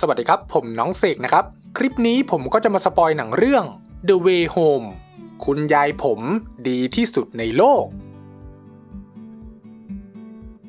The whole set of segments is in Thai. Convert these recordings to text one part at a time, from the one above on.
สวัสดีครับ ผมน้องเสกนะครับ คลิปนี้ผมก็จะมาสปอยหนังเรื่อง The Way Home คุณยายผมดีที่สุดในโลก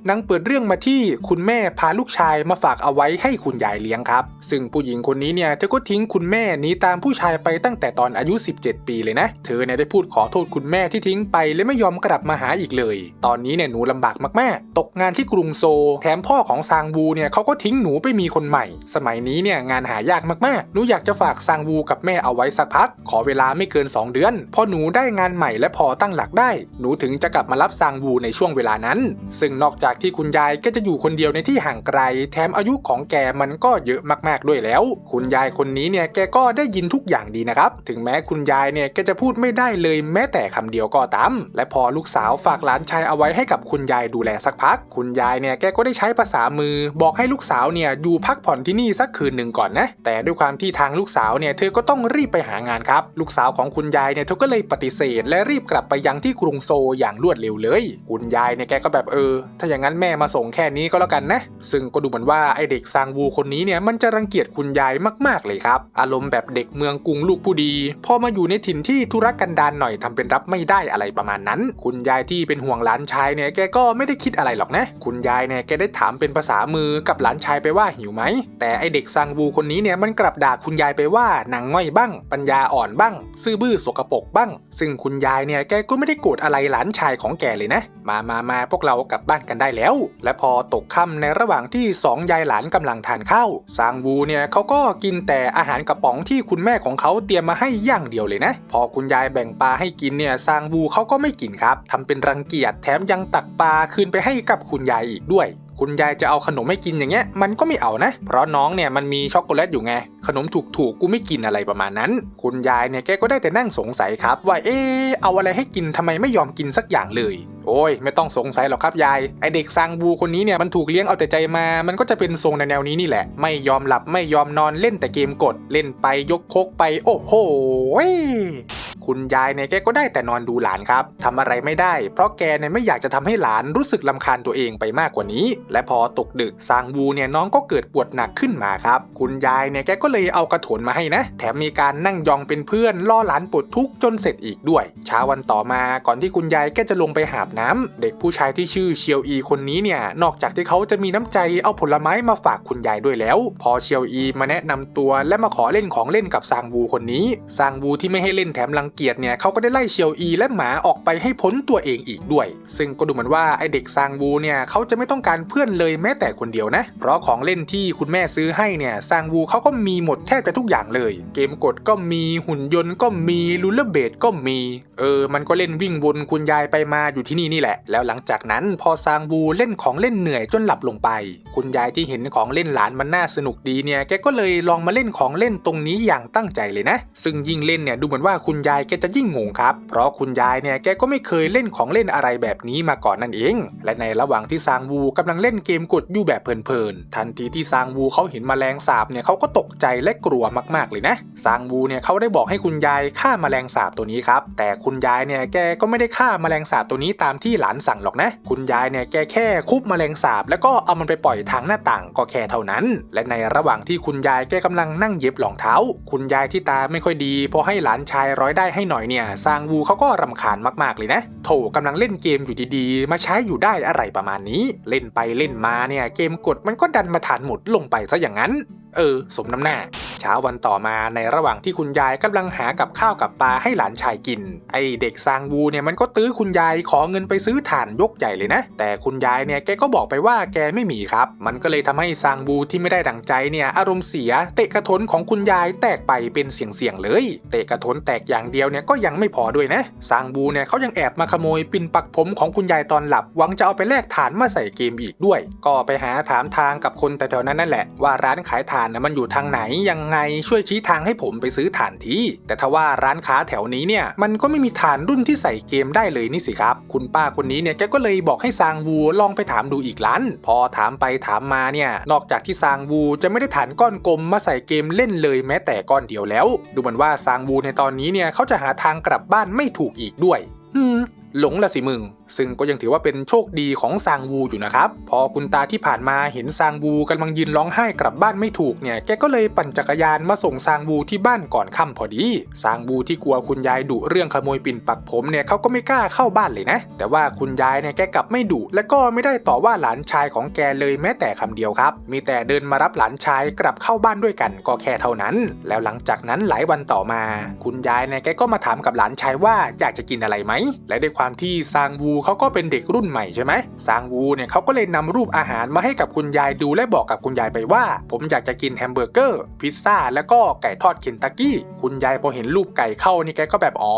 นางเปิดเรื่องมาที่คุณแม่พาลูกชายมาฝากเอาไว้ให้คุณยายเลี้ยงครับ ซึ่งผู้หญิงคนนี้เนี่ยเธอก็ทิ้งคุณแม่หนีตามผู้ชายไปตั้งแต่ตอนอายุ 17 ปีเลยนะ เธอเนี่ยได้พูดขอโทษคุณแม่ที่ทิ้งไปและไม่ยอมกลับมาหาอีกเลย ตอนนี้เนี่ยหนูลำบากมากๆ ตกงานที่กรุงโซลแถมพ่อของซางวูเนี่ยเขาก็ทิ้งหนูไปมีคนใหม่ สมัยนี้เนี่ยงานหายากมากๆ หนูอยากจะฝากซางวูกับแม่เอาไว้สักพัก ขอเวลาไม่เกิน 2 เดือน พอหนูได้งานใหม่และพอตั้งหลักได้ หนูถึงจะกลับมารับซางวูในช่วงเวลานั้น ซึ่งนอกจากที่คุณยายก็จะอยู่คนเดียวในที่ห่างไกล แถมอายุของแกมันก็เยอะมากๆด้วยแล้ว คุณยายคนนี้เนี่ยแกก็ได้ยินทุกอย่างดีนะครับ ถึงแม้คุณยายเนี่ยแกจะพูดไม่ได้เลยแม้แต่คำเดียวก็ตาม และพอลูกสาวฝากหลานชายเอาไว้ให้กับคุณยายดูแลสักพัก คุณยายเนี่ยแกก็ได้ใช้ภาษามือ บอกให้ลูกสาวเนี่ยอยู่พักผ่อนที่นี่สักคืนหนึ่งก่อนนะ แต่ด้วยความที่ทางลูกสาวเนี่ยเธอก็ต้องรีบไปหางานครับ ลูกสาวของคุณยายเนี่ยเธอก็เลยปฏิเสธ และรีบกลับไปยังที่กรุงโซอย่างรวดเร็วเลย คุณยายเนี่ยแกก็แบบเออ ถ้าอย่างนั้นแม่มาส่งแค่นี้ก็แล้วกันนะ ซึ่งก็ดูเหมือนว่าไอเด็กซางวูคนนี้เนี่ยมันจะรังเกียจคุณยายมากๆเลยครับ อารมณ์แบบเด็กเมืองกรุงลูกผู้ดี พอมาอยู่ในถิ่นที่ธุรกันดารหน่อยทำเป็นรับไม่ได้อะไรประมาณนั้น คุณยายที่เป็นห่วงหลานชายเนี่ยแกก็ไม่ได้คิดอะไรหรอกนะ คุณยายเนี่ยแกได้ถามเป็นภาษามือกับหลานชายไปว่าหิวไหม แต่ไอเด็กซางวูคนนี้เนี่ยมันกลับด่าคุณยายไปว่านางง่อยบ้าง ปัญญาอ่อนบ้าง ซื่อบื้อสกปรกบ้าง ซึ่งคุณยายเนี่ยแกก็ไม่ได้โกรธอะไรหลานชายของแกเลยนะ มามามาพวกเรากลับบ้านกันได้แล้ว และพอตกค่ำในระหว่างที่สองยายหลานกำลังทานข้าวซางวูเนี่ยเขาก็กินแต่อาหารกระป๋องที่คุณแม่ของเขาเตรียมมาให้อย่างเดียวเลยนะ พอคุณยายแบ่งปลาให้กินเนี่ยซางวูเขาก็ไม่กินครับทำเป็นรังเกียจแถมยังตักปลาคืนไปให้กับคุณยายอีกด้วยคุณยายจะเอาขนมให้กินอย่างเงี้ยมันก็ไม่เอานะ เพราะน้องเนี่ยมันมีช็อกโกแลตอยู่ไง ขนมถูกๆกูไม่กินอะไรประมาณนั้น คุณยายเนี่ยแกก็ได้แต่นั่งสงสัยครับ ว่าเอ๊เอาอะไรให้กินทำไมไม่ยอมกินสักอย่างเลย โอ้ยไม่ต้องสงสัยหรอกครับยายไอเด็กซางบูคนนี้เนี่ยมันถูกเลี้ยงเอาแต่ใจมา มันก็จะเป็นทรงในแนวนี้นี่แหละ ไม่ยอมหลับไม่ยอมนอนเล่นแต่เกมกด เล่นไปยกโคกไป โอ้โหคุณยายเนี่ยแกก็ได้แต่นอนดูหลานครับทำอะไรไม่ได้ เพราะแกเนี่ยไม่อยากจะทำให้หลานรู้สึกลำคาญตัวเองไปมากกว่านี้ และพอตกดึกซางวูเนี่ยน้องก็เกิดปวดหนักขึ้นมาครับ คุณยายเนี่ยแกก็เลยเอากระโถนมาให้นะ แถมมีการนั่งยองเป็นเพื่อนล่อหลานปวดทุกข์จนเสร็จอีกด้วยเช้าวันต่อมาก่อนที่คุณยายแกจะลงไปหาบน้ำ เด็กผู้ชายที่ชื่อเชียวอีคนนี้เนี่ย นอกจากที่เขาจะมีน้ำใจเอาผลไม้มาฝากคุณยายด้วยแล้ว พอเชียวอีมาแนะนำตัวและมาขอเล่นของเล่นกับซางวูคนนี้ซางวูที่ไม่ให้เล่นแถมรังเกียจเนี่ยเขาก็ได้ไล่เชียวอีและหมาออกไปให้พ้นตัวเองอีกด้วย ซึ่งก็ดูเหมือนว่าไอเด็กซางวูเนี่ยเขาจะไม่ต้องการเพื่อนเลยแม้แต่คนเดียวนะ เพราะของเล่นที่คุณแม่ซื้อให้เนี่ยซางวูเขาก็มีหมดแทบจะทุกอย่างเลย เกมกดก็มีหุ่นยนต์ก็มีลูเลอร์เบดก็มี เออ มันก็เล่นวิ่งวนคุณยายไปมาอยู่ที่นี่นี่แหละ แล้วหลังจากนั้นพอซางวูเล่นของเล่นเหนื่อยจนหลับลงไป คุณยายที่เห็นของเล่นหลานมันน่าสนุกดีเนี่ยแกก็เลยลองมาเล่นของเล่นตรงนี้อย่างตั้งใจเลยนะ ซึ่งยิ่งเล่นเนี่ยดูเหมือนว่าคุณยายแกจะยิ่งงงครับ เพราะคุณยายเนี่ยแกก็ไม่เคยเล่นของเล่นอะไรแบบนี้มาก่อนนั่นเอง และในระหว่างที่ซางวูกำลังเล่นเกมกดอยู่แบบเพลินๆทันทีที่ซางวูเขาเห็นแมลงสาบเนี่ยเขาก็ตกใจและกลัวมากๆเลยนะซางวูเนี่ยเขาได้บอกให้คุณยายฆ่าแมลงสาบตัวนี้ครับแต่คุณยายเนี่ยแกก็ไม่ได้ฆ่าแมลงสาบตัวนี้ตามที่หลานสั่งหรอกนะ คุณยายเนี่ยแกแค่คุบแมลงสาบ แล้วก็เอามันไปปล่อยทางหน้าต่างก็แค่เท่านั้น และในระหว่างที่คุณยายแกกำลังนั่งเย็บรองเท้า คุณยายที่ตาไม่ค่อยดีพอให้หลานชายร้อยได้ให้หน่อยเนี่ยซางวูเขาก็รำคาญมากๆเลยนะโถกำลังเล่นเกมอยู่ดีๆ มาใช้อยู่ได้อะไรประมาณนี้ เล่นไปเล่นมาเนี่ยเกมกดมันก็ดันมาฐานหมุดลงไปซะอย่างนั้น เออ สมน้ำหน้า เช้าวันต่อมาในระหว่างที่คุณยายกำลังหากับข้าวกับปลาให้หลานชายกิน ไอเด็กซางวูเนี่ยมันก็ตื้อคุณยายขอเงินไปซื้อถ่านยกใหญ่เลยนะ แต่คุณยายเนี่ยแกก็บอกไปว่าแกไม่มีครับ มันก็เลยทำให้ซางวูที่ไม่ได้ดังใจเนี่ยอารมณ์เสีย เตะกระทนของคุณยายแตกไปเป็นเสียงๆเลย เตะกระทนแตกอย่างเดียวเนี่ยก็ยังไม่พอด้วยนะซางวูเนี่ยเขายังแอบมาขโมยปินปักผมของคุณยายตอนหลับหวังจะเอาไปแลกถ่านมาใส่เกมอีกด้วย ก็ไปหาถามทางกับคนแต่แถวๆนั้นนั่นแหละว่าร้านขายถ่านน่ะมันอยู่ทางไหนยังไงช่วยชี้ทางให้ผมไปซื้อถ่านทีแต่ถ้าว่าร้านค้าแถวนี้เนี่ยมันก็ไม่มีถ่านรุ่นที่ใส่เกมได้เลยนี่สิครับ คุณป้าคนนี้เนี่ยแกก็เลยบอกให้ซางวูลองไปถามดูอีกร้าน พอถามไปถามมาเนี่ยนอกจากที่ซางวูจะไม่ได้ถ่านก้อนกลมมาใส่เกมเล่นเลยแม้แต่ก้อนเดียวแล้ว ดูเหมือนว่าซางวูในตอนนี้เนี่ยเขาจะหาทางกลับบ้านไม่ถูกอีกด้วย อืมหลงละสิมึงซึ่งก็ยังถือว่าเป็นโชคดีของซางวูอยู่นะครับ พอคุณตาที่ผ่านมาเห็นซางวูกำลังยืนร้องไห้กลับบ้านไม่ถูกเนี่ยแกก็เลยปั่นจักรยานมาส่งซางวูที่บ้านก่อนค่ำพอดีซางวูที่กลัวคุณยายดุเรื่องขโมยปิ่นปักผมเนี่ยเขาก็ไม่กล้าเข้าบ้านเลยนะ แต่ว่าคุณยายเนี่ยแกกลับไม่ดุและก็ไม่ได้ต่อว่าหลานชายของแกเลยแม้แต่คำเดียวครับ มีแต่เดินมารับหลานชายกลับเข้าบ้านด้วยกันก็แค่เท่านั้น แล้วหลังจากนั้นหลายวันต่อมา คุณยายเนี่ยแกก็มาถามกับหลานชายว่าอยากจะกินอะไรไหมและด้วยความที่ซางวูเขาก็เป็นเด็กรุ่นใหม่ใช่ไหมซางวูเนี่ยเขาก็เลยนำรูปอาหารมาให้กับคุณยายดูและบอกกับคุณยายไปว่า ผมอยากจะกินแฮมเบอร์เกอร์ พิซซ่า แล้วก็ไก่ทอดเคนตักกี้คุณยายพอเห็นรูปไก่เข้านี่แกก็แบบอ๋อ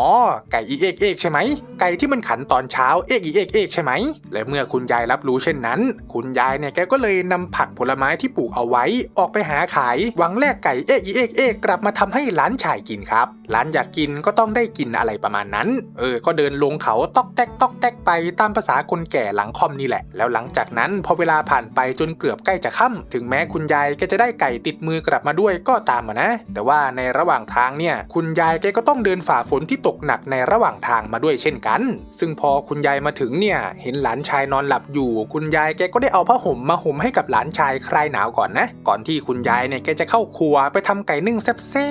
ไก่อีเอกเอกใช่ไหมไก่ที่มันขันตอนเช้าเอกอีเอกเอกใช่ไหมและเมื่อคุณยายรับรู้เช่นนั้น คุณยายเนี่ยแกก็เลยนำผักผลไม้ที่ปลูกเอาไว้ ออกไปหาขายหวังแลกไก่เอกอีเอกเอกกลับมาทำให้หลานชายกินครับหลานอยากกินก็ต้องได้กินอะไรประมาณนั้น เออ ก็เดินลงเขาตอกแตกตอกแตกไปตามภาษาคนแก่หลังคอมนี่แหละ แล้วหลังจากนั้นพอเวลาผ่านไปจนเกือบใกล้จะค่ำถึงแม้คุณยายแกจะได้ไก่ติดมือกลับมาด้วยก็ตามนะ แต่ว่าในระหว่างทางเนี่ยคุณยายแกก็ต้องเดินฝ่าฝนที่ตกหนักในระหว่างทางมาด้วยเช่นกัน ซึ่งพอคุณยายมาถึงเนี่ยเห็นหลานชายนอนหลับอยู่ คุณยายแกก็ได้เอาผ้าห่มมาห่มให้กับหลานชายคลายหนาวก่อนนะ ก่อนที่คุณยายเนี่ยแกจะเข้าครัวไปทำไก่นึ่งแซ่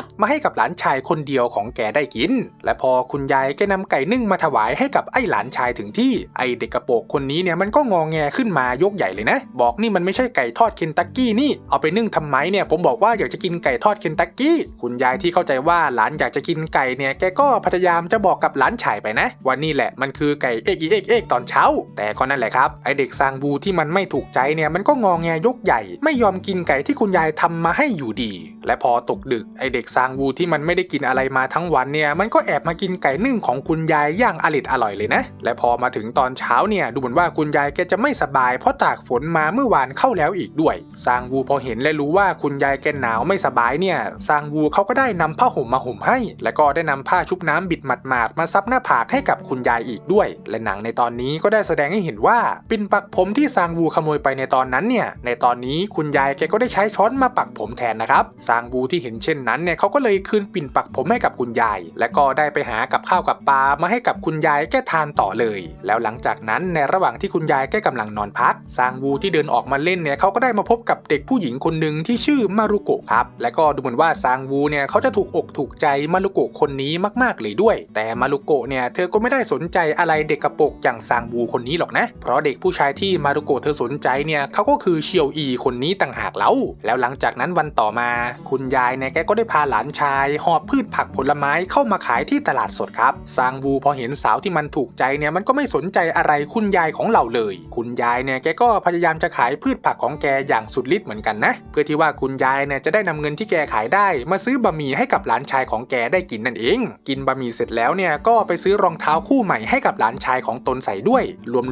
บๆมาให้กับหลานชายคนเดียวของแกได้กิน และพอคุณยายแกนำไก่นึ่งมาถวายให้กับไอ้หลานานชายถึงที่ไอเด็กกระโปรงคนนี้เนี่ยมันก็งอแงขึ้นมายกใหญ่เลยนะ บอกนี่มันไม่ใช่ไก่ทอดเคนตักกี้นี่เอาไปนึ่งทำไมเนี่ยผมบอกว่าอยากจะกินไก่ทอดเคนตักกี้คุณยายที่เข้าใจว่าหลานอยากจะกินไก่เนี่ยแกก็พยายามจะบอกกับหลานชายไปนะว่านี่แหละมันคือไก่เอกอีเอกเอกตอนเช้า แต่ก็นั่นแหละครับไอเด็กซางบูที่มันไม่ถูกใจเนี่ยมันก็งอแงยกใหญ่ ไม่ยอมกินไก่ที่คุณยายทำมาให้อยู่ดี และพอตกดึกไอเด็กซางบูที่มันไม่ได้กินอะไรมาทั้งวันเนี่ยมันก็แอบมากินไก่นึ่งของคุณยายอย่างอริดอร่อยเลยนะและพอมาถึงตอนเช้าเนี่ยดูเหมือนว่าคุณยายแกจะไม่สบาย เพราะตากฝนมาเมื่อวานเข้าแล้วอีกด้วย ซางวูพอเห็นและรู้ว่าคุณยายแกหนาวไม่สบายเนี่ย ซางวูเขาก็ได้นำผ้าห่มมาห่มให้ และก็ได้นำผ้าชุบน้ำบิดหมาดๆมาซับหน้าผากให้กับคุณยายอีกด้วย และหนังในตอนนี้ก็ได้แสดงให้เห็นว่าปินปักผมที่ซางวูขโมยไปในตอนนั้นเนี่ย ในตอนนี้คุณยายแกก็ได้ใช้ช้อนมาปักผมแทนนะครับ ซางวูที่เห็นเช่นนั้นเนี่ยเขาก็เลยคืนปินปักผมให้กับคุณยาย และก็ได้ไปหากับข้าวกับปลามาให้กับคุณยายแกทานต่อเลย แล้วหลังจากนั้นในระหว่างที่คุณยายแกกำลังนอนพักซางวูที่เดินออกมาเล่นเนี่ยเขาก็ได้มาพบกับเด็กผู้หญิงคนหนึ่งที่ชื่อมารุโกะครับ และก็ดูเหมือนว่าซางวูเนี่ยเขาจะถูกอกถูกใจมารุโกะคนนี้มากๆเลยด้วย แต่มารุโกะเนี่ยเธอก็ไม่ได้สนใจอะไรเด็กกระโปรงอย่างซางวูคนนี้หรอกนะ เพราะเด็กผู้ชายที่มารุโกะเธอสนใจเนี่ยเขาก็คือเชียวอีคนนี้ต่างหากแล้ว แล้วหลังจากนั้นวันต่อมา คุณยายเนี่ยแกก็ได้พาหลานชายหอบพืชผักผลไม้เข้ามาขายที่ตลาดสดครับซางวูพอเห็นสาวที่มันถูกใจเนี่ยมันก็ไม่สนใจอะไรคุณยายของเราเลย คุณยายเนี่ยแกก็พยายามจะขายพืชผักของแกอย่างสุดฤทธิ์เหมือนกันนะ เพื่อที่ว่าคุณยายเนี่ยจะได้นำเงินที่แกขายได้ มาซื้อบะหมี่ให้กับหลานชายของแกได้กินนั่นเอง กินบะหมี่เสร็จแล้วเนี่ยก็ไปซื้อรองเท้าคู่ใหม่ให้กับหลานชายของตนใส่ด้วย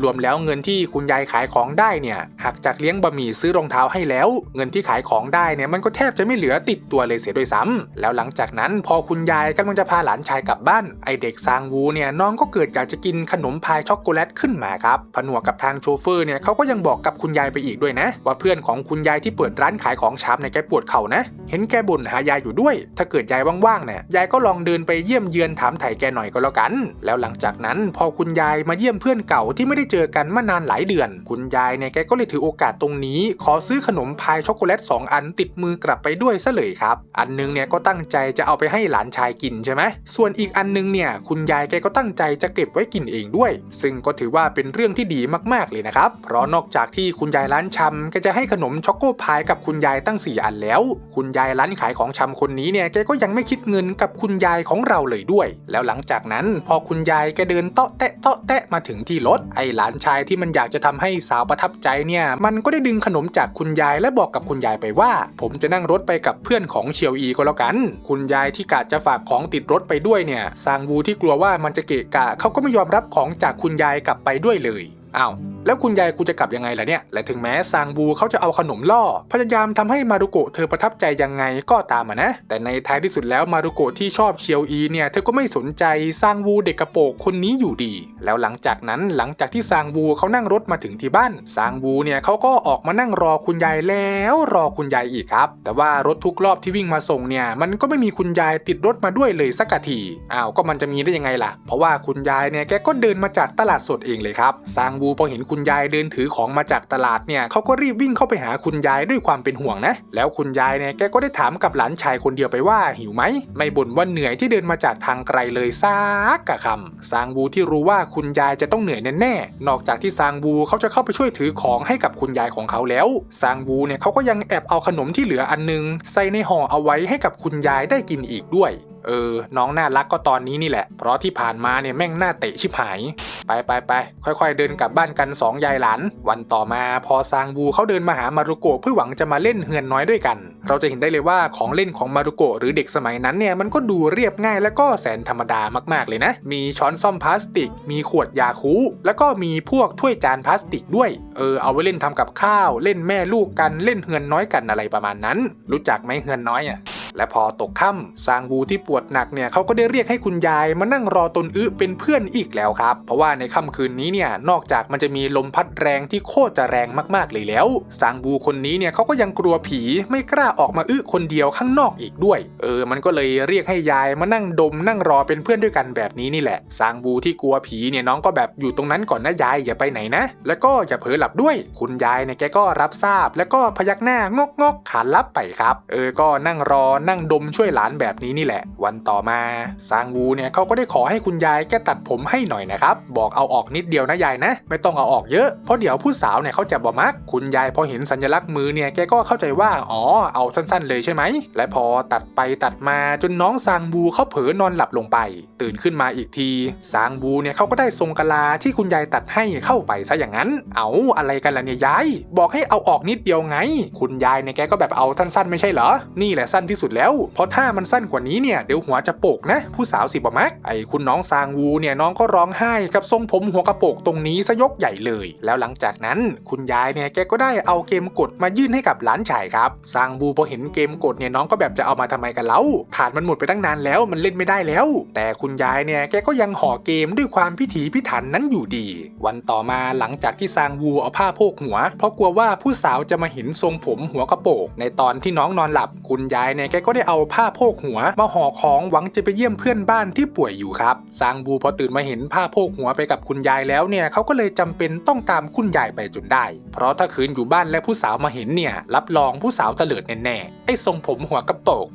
รวมๆแล้วเงินที่คุณยายขายของได้เนี่ยหักจากเลี้ยงบะหมี่ซื้อรองเท้าให้แล้ว เงินที่ขายของได้เนี่ยมันก็แทบจะไม่เหลือติดตัวเลยเสียด้วยซ้ำแล้วหลังจากนั้นพอคุณยายกำลังจะพาหลานชายกลับบ้านไอเด็กซางวูเนี่ยน้องก็เกิดอยากจะกินขนมพายช็อกโกแลตขึ้นมาครับผนวกกับทางโชเฟอร์เนี่ยเขาก็ยังบอกกับคุณยายไปอีกด้วยนะ ว่าเพื่อนของคุณยายที่เปิดร้านขายของชำเนี่ยแกปวดเข่านะ เห็นแกบ่นหายายอยู่ด้วย ถ้าเกิดยายว่างๆเนี่ยยายก็ลองเดินไปเยี่ยมเยือนถามไถ่แกหน่อยก็แล้วกัน แล้วหลังจากนั้นพอคุณยายมาเยี่ยมเพื่อนเก่าที่ไม่ได้เจอกันมานานหลายเดือน คุณยายเนี่ยแกก็เลยถือโอกาสตรงนี้ ขอซื้อขนมพายช็อกโกแลตสองอันติดมือกลับไปด้วยซะเลยครับ อันนึงเนี่ยก็ตั้งใจจะเอาไปให้หลานชายกินใช่ไหมส่วนอีกอันนึงเนี่ยคุณยายแกก็ตั้งใจจะเก็บไว้กินเองด้วย ซึ่งก็ถือว่าเป็นเรื่องที่ดีมากๆเลยนะครับ เพราะนอกจากที่คุณยายร้านชำแกจะให้ขนมช็อกโกพายกับคุณยายตั้ง 4 อันแล้ว คุณยายร้านขายของชำคนนี้เนี่ยแกก็ยังไม่คิดเงินกับคุณยายของเราเลยด้วย แล้วหลังจากนั้นพอคุณยายแกเดินเตาะแตะเตาะแตะมาถึงที่รถไอ้หลานชายที่มันอยากจะทำให้สาวประทับใจเนี่ยมันก็ได้ดึงขนมจากคุณยายและบอกกับคุณยายไปว่า ผมจะนั่งรถไปกับเพื่อนของเชียวอีก็แล้วกัน คุณยายที่กะจะฝากของติดรถไปด้วยเนี่ยซางวูที่กลัวว่ามันจะเกะกะเขาก็ไม่ยอมรับของจากคุณยายกลับไปด้วยเลย อ้าวแล้วคุณยายกูจะกลับยังไงล่ะเนี่ย และถึงแม้ซางบูเขาจะเอาขนมล่อ พยายามทำให้มารุโกะเธอประทับใจยังไงก็ตามนะ แต่ในท้ายที่สุดแล้วมารุโกะที่ชอบเชียวอีเนี่ย เธอก็ไม่สนใจซางบูเด็กกระโปงคนนี้อยู่ดี แล้วหลังจากนั้นหลังจากที่ซางบูเขานั่งรถมาถึงที่บ้านซางบูเนี่ยเขาก็ออกมานั่งรอคุณยายแล้วรอคุณยายอีกครับ แต่ว่ารถทุกรอบที่วิ่งมาส่งเนี่ย มันก็ไม่มีคุณยายติดรถมาด้วยเลยสักทีอ้าวก็มันจะมีได้ยังไงล่ะ เพราะว่าคุณยายเนี่ยแกก็เดินมาจากตลาดสดเองเลยครับซางบูพอเห็นคุณยายเดินถือของมาจากตลาดเนี่ยเขาก็รีบวิ่งเข้าไปหาคุณยายด้วยความเป็นห่วงนะ แล้วคุณยายเนี่ยแกก็ได้ถามกับหลานชายคนเดียวไปว่าหิวไหม ไม่บ่นว่าเหนื่อยที่เดินมาจากทางไกลเลยซักกะคำซางบูที่รู้ว่าคุณยายจะต้องเหนื่อยแน่ๆนอกจากที่ซางบูเขาจะเข้าไปช่วยถือของให้กับคุณยายของเขาแล้วซางบูเนี่ยเขาก็ยังแอบเอาขนมที่เหลืออันนึง ใส่ในห่อเอาไว้ให้กับคุณยายได้กินอีกด้วย เออ น้องน่ารักก็ตอนนี้นี่แหละ เพราะที่ผ่านมาเนี่ยแม่งหน้าเตะชิบหาย ไปไปไปค่อยๆ เดินกลับบ้านกันสองยายหลาน วันต่อมาพอซางบูเขาเดินมาหามารุโกะเพื่อหวังจะมาเล่นเฮือนน้อยด้วยกัน เราจะเห็นได้เลยว่าของเล่นของมารุโกะหรือเด็กสมัยนั้นเนี่ยมันก็ดูเรียบง่ายและก็แสนธรรมดามากๆเลยนะ มีช้อนซ่อมพลาสติก มีขวดยาคูแล้วก็มีพวกถ้วยจานพลาสติกด้วย เออเอาไว้เล่นทำกับข้าว เล่นแม่ลูกกันเล่นเฮือนน้อยกันอะไรประมาณนั้น รู้จักไหมเฮือนน้อยอะ และพอตกค่ำซางบูที่ปวดหนักเนี่ยเขาก็ได้เรียกให้คุณยายมานั่งรอตนอึเป็นเพื่อนอีกแล้วครับ เพราะว่าในค่ำคืนนี้เนี่ยนอกจากมันจะมีลมพัดแรงที่โคตรจะแรงมากๆเลยแล้วซางบูคนนี้เนี่ยเขาก็ยังกลัวผีไม่กล้าออกมาอึคนเดียวข้างนอกอีกด้วย เออ มันก็เลยเรียกให้ยายมานั่งดมนั่งรอเป็นเพื่อนด้วยกันแบบนี้นี่แหละซางบูที่กลัวผีเนี่ยน้องก็แบบอยู่ตรงนั้นก่อนนะยายอย่าไปไหนนะ แล้วก็อย่าเผลอหลับด้วย คุณยายเนี่ยแกก็รับทราบ แล้วก็พยักหน้างกงกขานรับไปครับ เออก็นั่งรอนั่งดมช่วยหลานแบบนี้นี่แหละ วันต่อมาซางวูเนี่ยเขาก็ได้ขอให้คุณยายแกตัดผมให้หน่อยนะครับ บอกเอาออกนิดเดียวนะยายนะ ไม่ต้องเอาออกเยอะเพราะเดี๋ยวผู้สาวเนี่ยเขาจะบ่มัก คุณยายพอเห็นสัญลักษณ์มือเนี่ยแกก็เข้าใจว่าอ๋อเอาสั้นๆ เลยใช่ไหมและพอตัดไปตัดมาจนน้องซางบูเขาเผลอนอนหลับลงไป ตื่นขึ้นมาอีกทีซางบูเนี่ยเขาก็ได้ทรงกะลาที่คุณยายตัดให้เข้าไปซะอย่างนั้น เอาอะไรกันล่ะเนี่ยยายบอกให้เอาออกนิดเดียวไง คุณยายเนี่ยแกก็แบบเอาสั้นๆ ไม่ใช่เหรอนี่แหละสั้นที่สุดแล้ว เพราะถ้ามันสั้นกว่านี้เนี่ยเดี๋ยวหัวจะโปกนะ ผู้สาวสิบมักไอ้คุณน้องซางวูเนี่ยน้องก็ร้องไห้กับทรงผมหัวกระโปกตรงนี้ซะยกใหญ่เลย แล้วหลังจากนั้นคุณยายเนี่ยแกก็ได้เอาเกมกดมายื่นให้กับหลานชายครับซางบูพอเห็นเกมกดเนี่ยน้องก็แบบจะเอามาทำไมกันเล่าฐานมันหมดไปตั้งนานแล้วมันเล่นไม่ได้แล้ว แต่คุณยายเนี่ยแกก็ยังห่อเกมด้วยความพิถีพิถันนั้นอยู่ดี วันต่อมาหลังจากที่ซางวูเอาผ้าโพกหัว เพราะกลัวว่าผู้สาวจะมาเห็นทรงผมหัวกระโปก ในตอนที่น้องนอนหลับ คุณยายเนี่ยแกก็ได้เอาผ้าโพกหัว มาห่อของหวังจะไปเยี่ยมเพื่อนบ้านที่ป่วยอยู่ครับซางบูพอตื่นมาเห็นผ้าโพกหัวไปกับคุณยายแล้วเนี่ยเขาก็เลยจำเป็นต้องตามคุณยายไปจนได้ เพราะถ้าคืนอยู่บ้านและผู้สาวมาเห็นเนี่ยรับรองผู้สาวเตลิดแน่ๆไอ้ทรงผมหัวกระโปก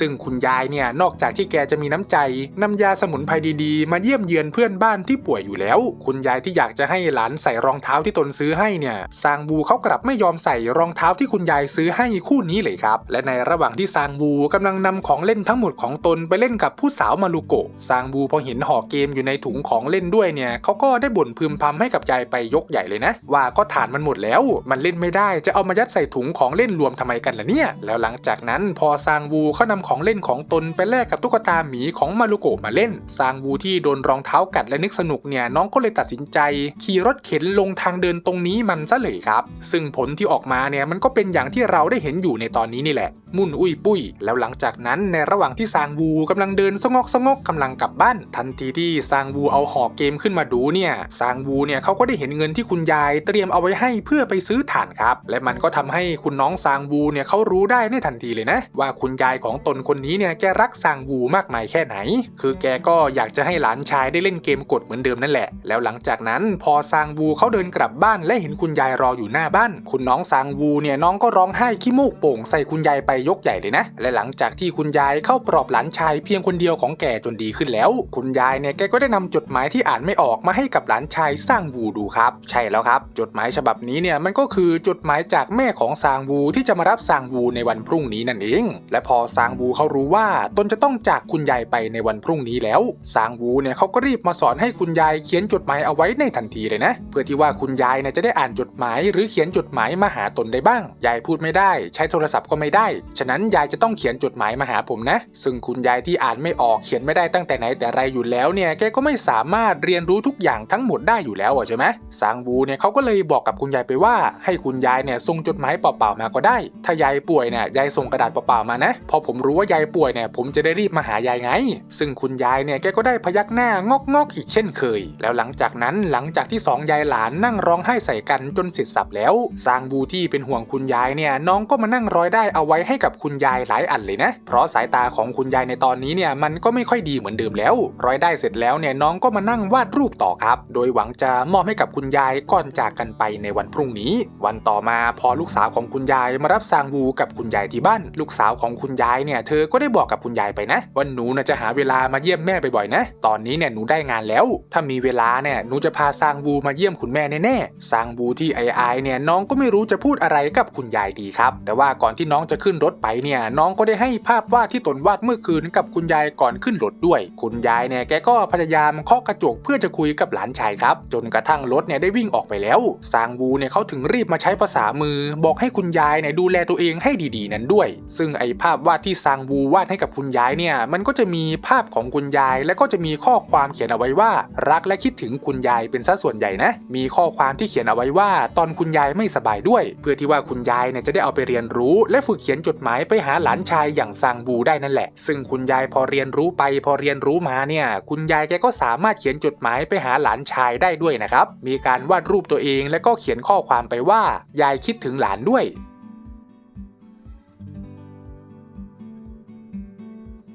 ซึ่งคุณยายเนี่ยนอกจากที่แกจะมีน้ำใจนำยาสมุนไพรดีๆ มาเยี่ยมเยือนเพื่อนบ้านที่ป่วยอยู่แล้ว คุณยายที่อยากจะให้หลานใส่รองเท้าที่ตนซื้อให้เนี่ยซางบูเขากลับไม่ยอมใส่รองเท้าที่คุณยายซื้อให้คู่นี้เลยครับ และในระหว่างที่ซางบูกำลังนำของเล่นทั้งหมดของตนไปเล่นกับผู้สาวมารุโกะซางบูพอเห็นห่อเกมอยู่ในถุงของเล่นด้วยเนี่ยเขาก็ได้บ่นพึมพำให้กับยายไปยกใหญ่เลยนะ ว่าก็ฐานมันหมดแล้ว มันเล่นไม่ได้จะเอามายัดใส่ถุงของเล่นรวมทำไมกันล่ะเนี่ย แล้วหลังจากนั้นพอซางบูเขานำของเล่นของตนไปแลกกับตุ๊กตาหมีของมารุโกะมาเล่น ซางวูที่โดนรองเท้ากัดและนึกสนุกเนี่ยน้องก็เลยตัดสินใจ ขี่รถเข็นลงทางเดินตรงนี้มันซะเลยครับ ซึ่งผลที่ออกมาเนี่ยมันก็เป็นอย่างที่เราได้เห็นอยู่ในตอนนี้นี่แหละ มุ่นอุ้ยปุ้ย แล้วหลังจากนั้นในระหว่างที่ซางวูกำลังเดินสงอกสงอกกำลังกลับบ้าน ทันทีที่ซางวูเอาหอเกมขึ้นมาดูเนี่ยซางวูเนี่ยเขาก็ได้เห็นเงินที่คุณยายเตรียมเอาไว้ให้เพื่อไปซื้อถ่านครับและมันก็ทำให้คุณน้องซางวูเนี่ยเขารู้ได้ในทันทีเลยนะ ว่าคุณยายของตนคนนี้เนี่ยแกรักซางวูมากมายแค่ไหน คือแกก็อยากจะให้หลานชายได้เล่นเกมกดเหมือนเดิมนั่นแหละ แล้วหลังจากนั้นพอซางวูเขาเดินกลับบ้านและเห็นคุณยายรออยู่หน้าบ้าน คุณน้องซางวูเนี่ยน้องก็ร้องไห้ขี้มูกโป่งใส่คุณยายไปยกใหญ่เลยนะ และหลังจากที่คุณยายเข้าปลอบหลานชายเพียงคนเดียวของแกจนดีขึ้นแล้ว คุณยายเนี่ยแกก็ได้นำจดหมายที่อ่านไม่ออกมาให้กับหลานชายซางวูดูครับ ใช่แล้วครับ จดหมายฉบับนี้เนี่ยมันก็คือจดหมายจากแม่ของซางวูที่จะมารับซางวูในวันพรุ่งนี้นั่นเอง และพอซางวูเขารู้ว่าตนจะต้องจากคุณยายไปในวันพรุ่งนี้แล้วซางวูเนี่ยเขาก็รีบมาสอนให้คุณยายเขียนจดหมายเอาไว้ในทันทีเลยนะ เพื่อที่ว่าคุณยายเนี่ยจะได้อ่านจดหมาย หรือเขียนจดหมายมาหาตนได้บ้าง ยายพูดไม่ได้ ใช้โทรศัพท์ก็ไม่ได้ ฉะนั้นยายจะต้องเขียนจดหมายมาหาผมนะ ซึ่งคุณยายที่อ่านไม่ออกเขียนไม่ได้ตั้งแต่ไหนแต่ไรอยู่แล้วเนี่ยแกก็ไม่สามารถเรียนรู้ทุกอย่างทั้งหมดได้อยู่แล้วอะใช่ไหมซางวูเนี่ยเขาก็เลยบอกกับคุณยายไปว่า ให้คุณยายเนี่ยส่งจดหมายเปล่าๆมาก็ได้ ถ้ายายป่วยเนี่ยยายส่งกระดาษเปล่าๆมานะพอผมรู้ว่ายายป่วยเนี่ยผมจะได้รีบมาหายายไง ซึ่งคุณยายเนี่ยแกก็ได้พยักหน้างอกงอกอีกเช่นเคย แล้วหลังจากนั้นหลังจากที่สองยายหลานนั่งร้องไห้ใส่กันจนเสร็จสับแล้วซางวูที่เป็นห่วงคุณยายเนี่ยน้องก็มานั่งร้อยได้เอาไว้ให้กับคุณยายหลายอันเลยนะ เพราะสายตาของคุณยายในตอนนี้เนี่ยมันก็ไม่ค่อยดีเหมือนเดิมแล้ว ร้อยได้เสร็จแล้วเนี่ยน้องก็มานั่งวาดรูปต่อครับ โดยหวังจะมอบให้กับคุณยายก่อนจากกันไปในวันพรุ่งนี้ วันต่อมาพอลูกสาวของคุณยายมารับซางวูกับคุณยายที่บ้าน ลูกสาวของคุณยายเนี่ยเธอก็ได้บอกกับคุณยายไปนะว่าหนูน่ะจะหาเวลามาเยี่ยมแม่บ่อยๆนะ ตอนนี้เนี่ยหนูได้งานแล้ว ถ้ามีเวลาเนี่ยหนูจะพาซางวูมาเยี่ยมคุณแม่แน่ๆซางวูที่ไอไอเนี่ยน้องก็ไม่รู้จะพูดอะไรกับคุณยายดีครับ แต่ว่าก่อนที่น้องจะขึ้นรถไปเนี่ยน้องก็ได้ให้ภาพวาดที่ตนวาดเมื่อคืนกับคุณยายก่อนขึ้นรถด้วย คุณยายเนี่ยแกก็พยายามเคาะกระจกเพื่อจะคุยกับหลานชายครับ จนกระทั่งรถเนี่ยได้วิ่งออกไปแล้วซางวูเนี่ยเขาถึงรีบมาใช้ภาษามือ บอกให้คุณยายเนี่ยดูแลตัวเองให้ดีๆ นั้นด้วย ซึ่งไอภาพวาดที่ซางวูวาดให้กับคุณยายเนี่ยมันก็จะมีภาพของคุณยาย และก็จะมีข้อความเขียนเอาไว้ว่า รักและคิดถึงคุณยายเป็นซะส่วนใหญ่นะมีข้อความที่เขียนเอาไว้ว่า ตอนคุณยายไม่สบายด้วย เพื่อที่ว่าคุณยายเนี่ยจะได้เอาไปเรียนรู้ และฝึกเขียนจดหมายไปหาหลานชายอย่างซางบูได้นั่นแหละ ซึ่งคุณยายพอเรียนรู้ไป พอเรียนรู้มาเนี่ยคุณยายแกก็สามารถเขียนจดหมายไปหาหลานชายได้ด้วยนะครับมีการวาดรูปตัวเองและก็เขียนข้อความไปว่า ยายคิดถึงหลานด้วย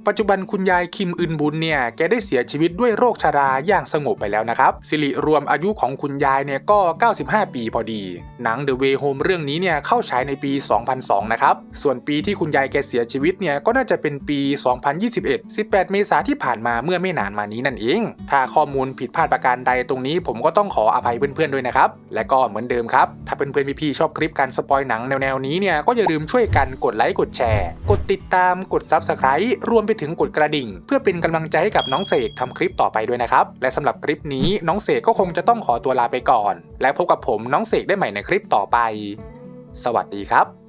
ปัจจุบันคุณยายคิมอึนบุญเนี่ยแกได้เสียชีวิตด้วยโรคชาราอย่างสงบไปแล้วนะครับ สิริรวมอายุของคุณยายเนี่ยก็ 95 ปีพอดี หนัง The Way Home เรื่องนี้เนี่ยเข้าฉายในปี 2002 นะครับ ส่วนปีที่คุณยายแกเสียชีวิตเนี่ยก็น่าจะเป็นปี 2021 18 เมษาที่ผ่านมาเมื่อไม่นานมานี้นั่นเอง ถ้าข้อมูลผิดพลาดประการใดตรงนี้ ผมก็ต้องขออภัยเพื่อนๆด้วยนะครับ และก็เหมือนเดิมครับ ถ้าเพื่อนๆพี่ๆชอบคลิปการสปอยหนังแนวๆนี้เนี่ยก็อย่าลืมช่วยกันกดไลค์กดแชร์ กดติดตามกด Subscribe รวมไปถึงกดกระดิ่ง เพื่อเป็นกำลังใจให้กับน้องเสกทำคลิปต่อไปด้วยนะครับ และสำหรับคลิปนี้น้องเสกก็คงจะต้องขอตัวลาไปก่อน และพบกับผมน้องเสกได้ใหม่ในคลิปต่อไป สวัสดีครับ